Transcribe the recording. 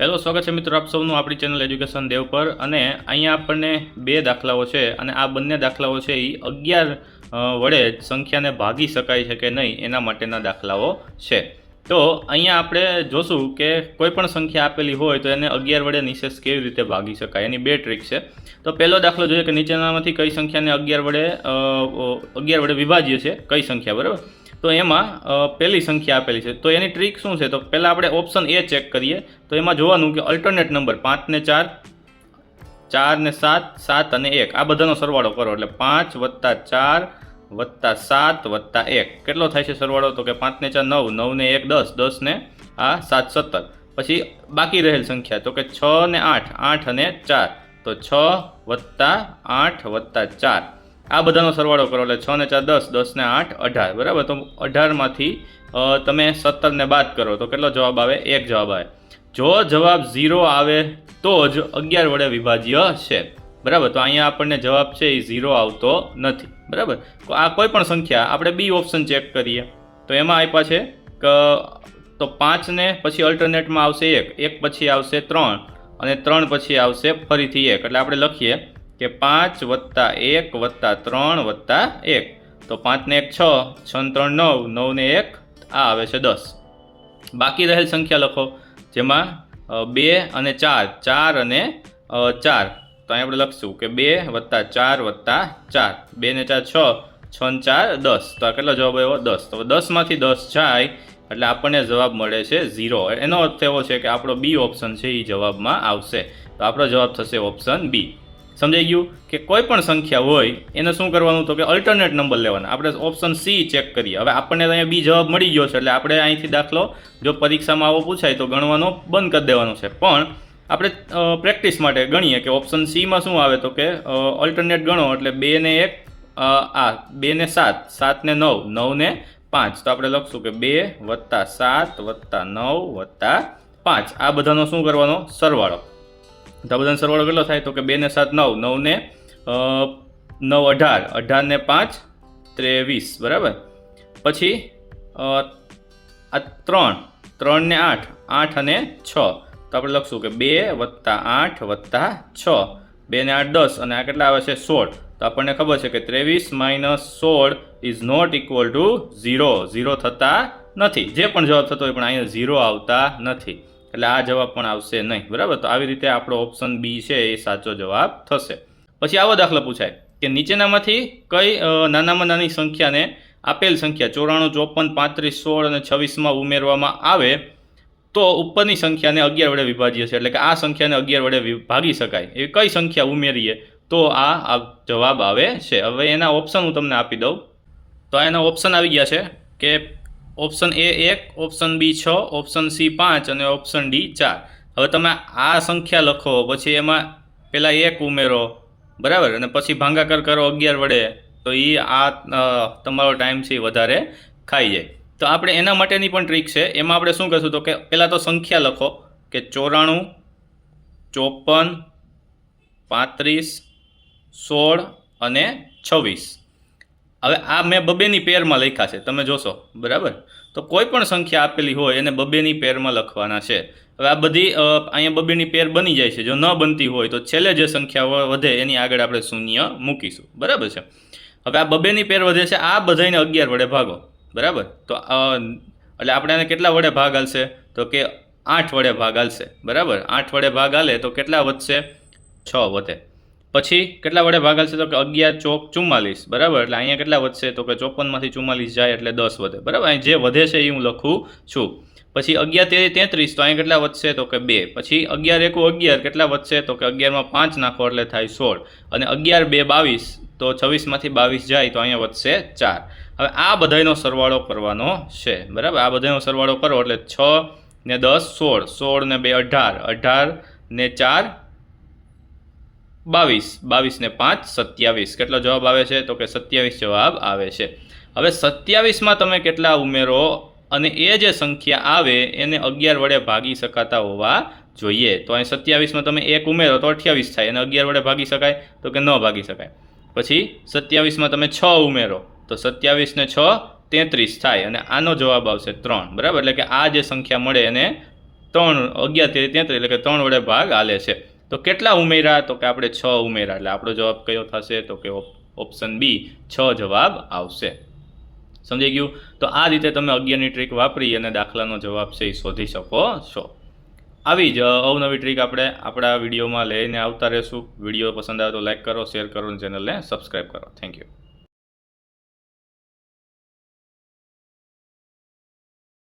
Hello, સ્વાગત છે મિત્રો આપ સૌનું આપણી ચેનલ એજ્યુકેશન દેવ પર. અને અહીંયા આપણને બે દાખલાઓ છે અને આ બંને દાખલાઓ છે એ અગિયાર વડે સંખ્યાને ભાગી શકાય છે કે નહીં એના માટેના દાખલાઓ છે. તો અહીંયા આપણે જોશું કે કોઈ પણ સંખ્યા આપેલી હોય તો એને અગિયાર વડે નિશેષ કેવી રીતે ભાગી શકાય. એની બે ટ્રીક છે. તો પહેલો દાખલો જોઈએ કે નીચેનામાંથી કઈ સંખ્યાને અગિયાર વડે અગિયાર વડે વિભાજ્ય છે. કઈ સંખ્યા, બરાબર? તો એમાં પહેલી સંખ્યા આપેલી છે. તો એની ટ્રીક શું છે? તો પહેલાં આપણે ઓપ્શન એ ચેક કરીએ. તો એમાં જોવાનું કે અલ્ટરનેટ નંબર પાંચને ચાર ચાર ને સાત સાત અને એક. આ બધાનો સરવાળો કરો. એટલે પાંચ વત્તા ચાર વત્તા સાત વત્તા એક. કેટલો થાય છે સરવાળો? તો કે પાંચને ચાર નવ નવને એક દસ દસને આ સાત સત્તર. પછી બાકી રહેલ સંખ્યા, તો કે છ ને આઠ આઠ અને ચાર. તો છ વત્તા આઠ વત્તા ચાર. આ બધાનો સરવાળો કરો એટલે છ ને ચાર દસ દસ ને આઠ, અઢાર. બરાબર? તો અઢારમાંથી તમે સત્તરને બાદ કરો તો કેટલો જવાબ આવે? એક જવાબ આવે. જો જવાબ ઝીરો આવે તો જ અગિયાર વડે વિભાજ્ય છે. બરાબર? તો અહીંયા આપણને જવાબ છે એ ઝીરો આવતો નથી. બરાબર? આ કોઈ પણ સંખ્યા, આપણે બી ઓપ્શન ચેક કરીએ. તો એમાં આપ્યા છે કે, તો પાંચને પછી અલ્ટરનેટમાં આવશે એક. એક પછી આવશે ત્રણ. અને ત્રણ પછી આવશે ફરીથી એક. એટલે આપણે લખીએ કે પાંચ વત્તા એક વત્તા ત્રણ વત્તા એક. તો પાંચને એક છ છ ત્રણ નવ નવને એક, આ આવે છે દસ. બાકી રહેલ સંખ્યા લખો, જેમાં બે અને ચાર ચાર અને ચાર. તો અહીં આપણે લખશું કે બે વત્તા ચાર વત્તા ચાર. બે ને ચાર છ છ ને ચાર દસ. તો આ કેટલો જવાબ આવ્યો? દસ. તો દસમાંથી દસ જાય, એટલે આપણને જવાબ મળે છે ઝીરો. એનો અર્થ એવો છે કે આપણો બી ઓપ્શન છે એ જવાબમાં આવશે. તો આપણો જવાબ થશે ઓપ્શન બી. સમજાઈ ગયું કે કોઈ પણ સંખ્યા હોય, એને શું કરવાનું તો કે અલ્ટરનેટ નંબર લેવાના. આપણે ઓપ્શન સી ચેક કરીએ. હવે આપણને અહીંયા બી જવાબ મળી ગયો છે, એટલે આપણે અહીંથી દાખલો, જો પરીક્ષામાં આવો પૂછાય તો ગણવાનો બંધ કરી દેવાનો છે. પણ આપણે પ્રેક્ટિસ માટે ગણીએ કે ઓપ્શન સીમાં શું આવે તો કે અલ્ટરનેટ ગણો, એટલે બે ને એક આ, બે ને સાત સાત ને નવ નવ ને પાંચ. તો આપણે લખશું કે બે વત્તા સાત વત્તા નવ વત્તા પાંચ. આ બધાનો શું કરવાનો? સરવાળો. તો બધાનો સરવાળો કેટલો થાય? તો કે બે ને સાત, નવ. નવને નવ, અઢાર. અઢાર ને પાંચ, ત્રેવીસ. બરાબર? પછી આ ત્રણ. ત્રણ ને આઠ. આઠ અને છ. તો આપણે લખશું કે બે વત્તા આઠ વત્તા છ. બે ને આઠ દસ. અને આ કેટલા આવે છે? સોળ. તો આપણને ખબર છે કે ત્રેવીસ માઇનસ સોળ is not equal to zero. Zero થતા નથી. જે પણ જવાબ થતો હોય પણ અહીંયા ઝીરો આવતા નથી. એટલે આ જવાબ પણ આવશે નહીં. બરાબર? તો આવી રીતે આપણો ઓપ્શન બી છે, એ સાચો જવાબ થશે. પછી આવો દાખલો પૂછાય. કે નીચેનામાંથી કઈ નાનામાં નાની સંખ્યાને આપેલ સંખ્યા ચોરાણું, ચોપન, પાંત્રીસ, સોળ અને છવ્વીસમાં ઉમેરવામાં આવે, તો ઉપરની સંખ્યાને અગિયાર વડે વિભાજ્ય છે. એટલે કે આ સંખ્યાને અગિયાર વડે ભાગી શકાય. એવી કઈ સંખ્યા ઉમેરીએ, તો આ જવાબ આવે છે. હવે એના ઓપ્શન હું તમને આપી દઉં. તો એના ઓપ્શન આવી ગયા છે કે ઓપ્શન એ એક, ઓપ્શન બી છ, ઓપ્શન સી પાંચ અને ઓપ્શન ડી ચાર. હવે તમે આ સંખ્યા લખો, પછી એમાં પહેલાં એક ઉમેરો, બરાબર? અને પછી ભાંગાકાર કરો અગિયાર વડે, તો એ આ તમારો ટાઈમ છે વધારે ખાઈ જાય. તો આપણે એના માટેની પણ ટ્રીક છે. એમાં આપણે શું કરશું તો કે પહેલાં તો સંખ્યા લખો, કે ચોરાણું, ચોપન, પાંત્રીસ, સોળ અને છવ્વીસ. હવે આ મેં બબેની પેરમાં લખ્યા છે, તમે જોશો, બરાબર? તો કોઈ પણ સંખ્યા આપેલી હોય એને બબેની પેરમાં લખવાના છે. હવે આ બધી અહીંયા બબેની પેર બની જાય છે, જો ન બનતી હોય તો છેલ્લે જે સંખ્યા વધે એની આગળ આપણે શૂન્ય મૂકીશું, બરાબર છે? હવે આ બબેની પેર વધે છે, આ બધાને અગિયાર વડે ભાગો, બરાબર? તો એટલે આપણે એને કેટલા વડે ભાગ હાલશે તો કે આઠ વડે ભાગ હાલશે બરાબર? આઠ વડે ભાગ હાલે તો કેટલા વધશે? છ વધે. પછી કેટલા વડે ભાગલ છે તો કે અગિયાર ચોક ચુમ્માલીસ, બરાબર? એટલે અહીંયા કેટલા વધશે તો કે ચોપનમાંથી ચુમ્માલીસ જાય એટલે દસ વધે, બરાબર? અહીં જે વધે છે એ હું લખું છું. પછી અગિયાર તેર તેત્રીસ તો અહીંયા કેટલા વધશે તો કે બે. પછી અગિયાર એકુ અગિયાર કેટલા વધશે તો કે અગિયારમાં પાંચ નાખો એટલે થાય સોળ. અને અગિયાર બે બાવીસ તો છવ્વીસમાંથી બાવીસ જાય તો અહીંયા વધશે ચાર. હવે આ બધાનો સરવાળો કરવાનો છે, બરાબર? આ બધાનો સરવાળો કરો એટલે છ ને દસ સોળ. સોળ ને બે અઢાર. અઢાર ને ચાર બાવીસ. બાવીસને પાંચ, સત્યાવીસ. કેટલો જવાબ આવે છે? તો કે સત્યાવીસ જવાબ આવે છે. હવે સત્યાવીસમાં તમે કેટલા ઉમેરો અને એ જે સંખ્યા આવે, એને અગિયાર વડે ભાગી શકાતા હોવા જોઈએ. તો અહીં સત્યાવીસમાં તમે એક ઉમેરો, તો અઠ્યાવીસ થાય. અને અગિયાર વડે ભાગી શકાય, તો કે ન ભાગી શકાય. પછી સત્યાવીસમાં તમે છ ઉમેરો, તો સત્યાવીસને છ, તેત્રીસ થાય. અને આનો જવાબ આવશે ત્રણ. બરાબર? એટલે કે આ જે સંખ્યા મળે એને ત્રણ, અગિયાર, તેત્રીસ એટલે કે ત્રણ વડે ભાગ હાલે છે. તો કેટલા ઉમેરા? તો કે આપણે છ ઉમેરા. એટલે આપણો જવાબ કયો થશે? તો કે ઓપ્શન બી છ જવાબ આવશે. સમજાઈ ગયું? તો આ રીતે તમે અગિયારની ટ્રીક વાપરી અને દાખલાનો જવાબ છે એ શોધી શકો છો. આવી જ અવનવી ટ્રીક આપણે આપણા વિડીયોમાં લઈને આવતા રહેશું. વીડિયો પસંદ આવે તો લાઈક કરો શેર કરો અને ચેનલને સબસ્ક્રાઈબ કરો. Thank you